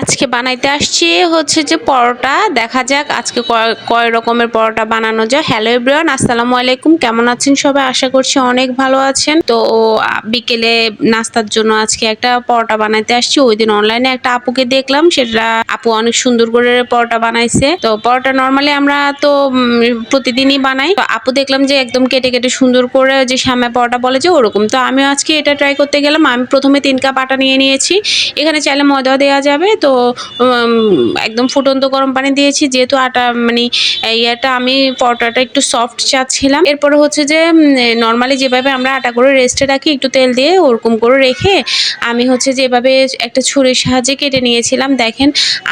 আজকে বানাইতে আসছি হচ্ছে যে পরোটা। দেখা যাক আজকে কয়- রকমের পরোটা বানানো যায়। হ্যালো এভরিওয়ান আসসালামু আলাইকুম। কেমন আছেন সবাই? আশা করছি অনেক ভালো আছেন। তো বিকেলে নাস্তার জন্য আজকে একটা পরোটা বানাইতে আসছি। ওই দিন অনলাইনে একটা আপুকে দেখলাম। সেটা আপু অনেক সুন্দর করে পরোটা বানাইছে। তো, পরোটা নর্মালি আমরা তো প্রতিদিনই বানাই। তো, আপু দেখলাম যে একদম কেটে কেটে সুন্দর করে যে শ্যামা পরোটা বলে যে ওরকম। তো আমি আজকে এটা ট্রাই করতে গেলাম। আমি প্রথমে তিন কাপ আটা নিয়ে নিয়েছি। এখানে চাইলে ময়দাও দেওয়া যাবে। তো একদম ফুটন্ত গরম পানি দিয়েছি। যেহেতু আটা মানে ইয়েটা আমি পরোটাটা একটু সফট চাচ্ছিলাম। এরপরে হচ্ছে যে নর্মালি যেভাবে আমরা আটা করে রেস্টে রাখি, একটু তেল দিয়ে ওরকম করে রেখে আমি হচ্ছে যেভাবে একটা ছুরির সাহায্যে কেটে নিয়েছিলাম। দেখেন,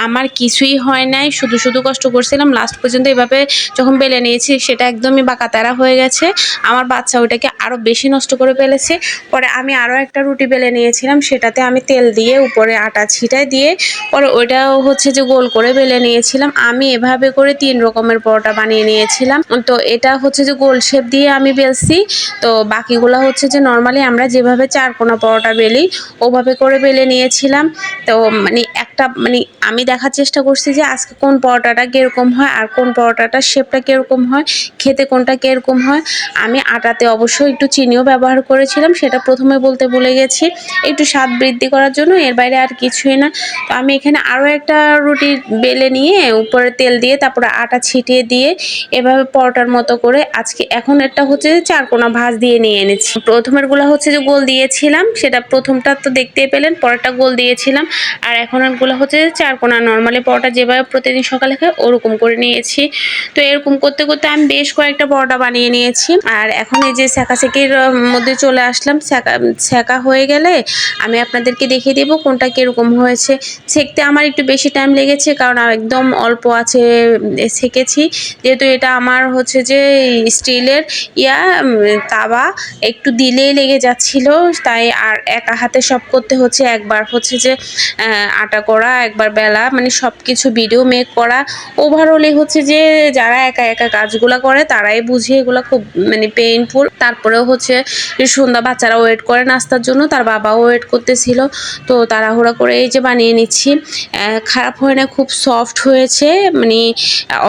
আমার কিছুই হয় নাই, শুধু শুধু কষ্ট করছিলাম। লাস্ট পর্যন্ত এভাবে যখন বেলে নিয়েছি, সেটা একদমই বাঁকাতারা হয়ে গেছে। আমার বাচ্চা ওটাকে আরও বেশি নষ্ট করে ফেলেছে। পরে আমি আরও একটা রুটি বেলে নিয়েছিলাম, সেটাতে আমি তেল দিয়ে উপরে আটা ছিটায় দিয়ে পরে ওইটাও হচ্ছে যে গোল করে বেলে নিয়েছিলাম। আমি এভাবে করে তিন রকমের পরোটা বানিয়ে নিয়েছিলাম। তো এটা হচ্ছে যে গোল শেপ দিয়ে আমি বেলছি। তো বাকিগুলো হচ্ছে যে নর্মালি আমরা যেভাবে চারকোনা পরোটা বেলি, ওভাবে করে বেলে নিয়েছিলাম। তো মানে একটা মানে আমি দেখার চেষ্টা করছি যে আজকে কোন পরোটাটা কীরকম হয় আর কোন পরোটাটার শেপটা কীরকম হয়, খেতে কোনটা কীরকম হয়। আমি আটাতে অবশ্যই একটু চিনিও ব্যবহার করেছিলাম, সেটা প্রথমে বলতে ভুলে গেছি। একটু স্বাদ বৃদ্ধি করার জন্য, এর বাইরে আর কিছুই না। তো আমি এখানে আরও একটা রুটি বেলে নিয়ে উপরে তেল দিয়ে তারপরে আটা ছিটিয়ে দিয়ে এভাবে পরোটার মতো করে আজকে এখন একটা হচ্ছে চারকোনা ভাঁজ দিয়ে নিয়ে এনেছি। প্রথমেরগুলো হচ্ছে যে গোল দিয়েছিলাম, সেটা প্রথমটা তো দেখতেই পেলেন, পরেরটা গোল দিয়েছিলাম। আর এখনগুলো হচ্ছে চারকোনা নর্মালি পরোটা যেভাবে প্রতিদিন সকালে খাই, ওরকম করে নিয়েছি। তো এরকম করতে করতে আমি বেশ কয়েকটা পরোটা বানিয়ে নিয়েছি। আর এখন এই যে সেকাসেকির মধ্যে চলে আসলাম সেকা সেকা হয়ে গেলে আমি আপনাদেরকে দেখিয়ে দেবো কোনটা কীরকম হয়েছে। সেকতে আমার একটু বেশি টাইম লেগেছে, কারণ একদম অল্প আছে সেকেছি যেহেতু এটা আমার হচ্ছে যে স্টিলের ইয়া তাওয়া, একটু দিলেই লেগে যাচ্ছিল। তাই আর একা হাতে সব করতে হচ্ছে, একবার হচ্ছে যে আটা করা, একবার বেলা মানে সব কিছু ভিডিও মেক করা। ওভারঅলি হচ্ছে যে, যারা একা একা কাজগুলো করে, তারাই বুঝে এগুলো খুব মানে পেইনফুল তারপরেও হচ্ছে সন্ধ্যা বাচ্চারা ওয়েট করে নাস্তার জন্য, তার বাবাও ওয়েট করতেছিল। তো তাড়াহুড়া করে এই যে বানিয়ে নিচ্ছি। খারাপ হয় না, খুব সফট হয়েছে মানে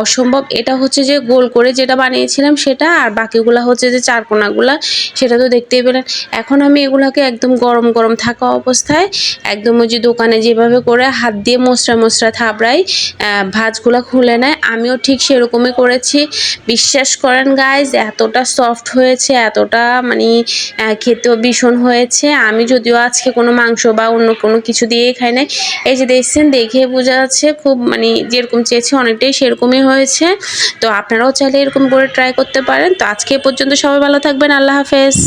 অসম্ভব। এটা হচ্ছে যে গোল করে যেটা বানিয়েছিলাম সেটা, আর বাকিগুলো হচ্ছে যে চারকোনাগুলা, সেটা তো দেখতেই পেলেন। এখন আমি এগুলাকে একদম গরম গরম থাকা অবস্থায়, একদম ওই যে দোকানে যেভাবে করে হাত দিয়ে মশরা মশরা থাবড়াই ভাঁজগুলা খুলে নেয়। আমিও ঠিক সেরকমই করেছি। বিশ্বাস করেন গাইজ এতটা সফট হয়েছে, এতটা মানে খেতেও ভীষণ হয়েছে। আমি যদিও আজকে কোনো মাংস বা অন্য কোনো কিছু দিয়েই খাই নাই, এই যে দেখছেন, দেখে বোঝা যাচ্ছে খুব মানে যেরকম চেয়েছি অনেকটাই সেরকমই হয়েছে। তো আপনারাও চাইলে এরকম করে ট্রাই করতে পারেন। তো আজকে পর্যন্ত সবাই ভালো থাকবেন। আল্লাহ হাফেজ।